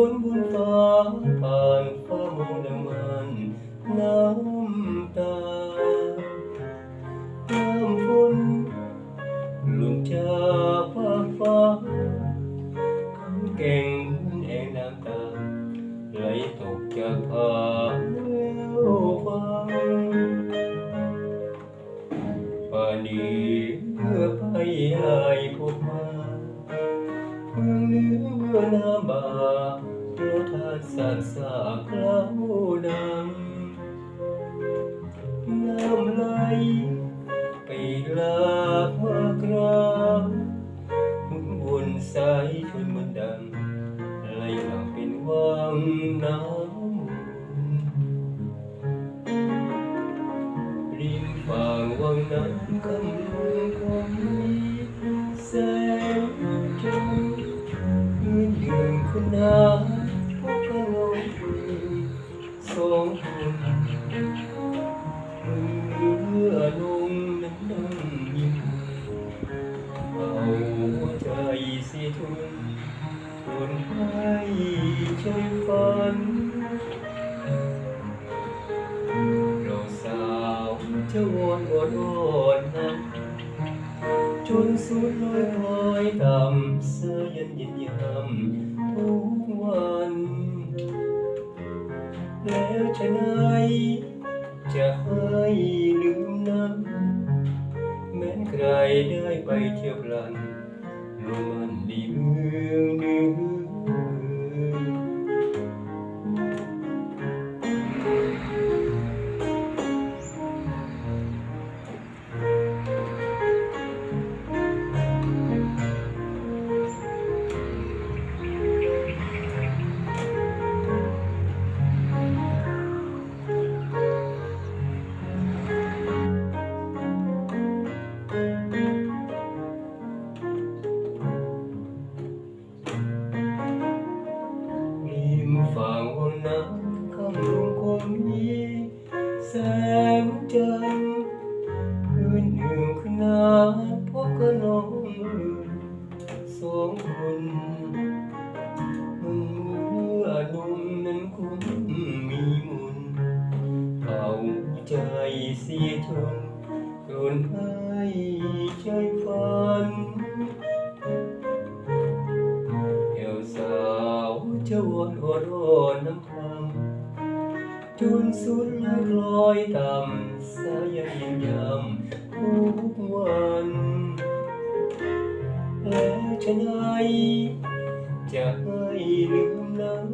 ลมฝนบนฟ้าผ่านฟ้ามองน้ำมันน้ำตาน้ำฝนหล่นจากฟ้าฟ้าคำเก่งแห่งน้ำตาไหลตกจากผาแล้วฟังป่านี้เมื่อไปหายพบมาเมืองเหนือเมื่อน้ำบา เพราะสานสากเล่าดังน้ำไหลไปลากมากราบนสายชนมันดังไหลหลังเป็นวังน้ำริมฝั่งวังน้ำคำลงของ สีทุนคนให้ช่วยฝันเราสาวจะวอนวอนวอนนั้นจนสุดลอยลอยต่ำเสื้อยันยินยำทุกวัน แล้วจะไหนจะให้ลืมนั้นแม้ใครได้ไปเที่ยวพลัน โรมันดีเมืองเหนือ คำลงคงมีแสงจันทร์คืนหนึ่งคืนนั้นพบกับน้องสองคนเมื่อหนุ่มนั้นคงมีมุนต์เอาใจเสียจนกลนให้ใจฝันเอวสาวจะวนอดอ่อนน้ำพัง จนสุดลอยลอยต่ำสายยินยำทุกวันแล้วจะไหนจะให้ลืมนั้น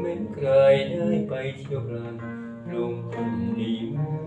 แม้ใครได้ไปเที่ยวกันลงคนดีมือนี้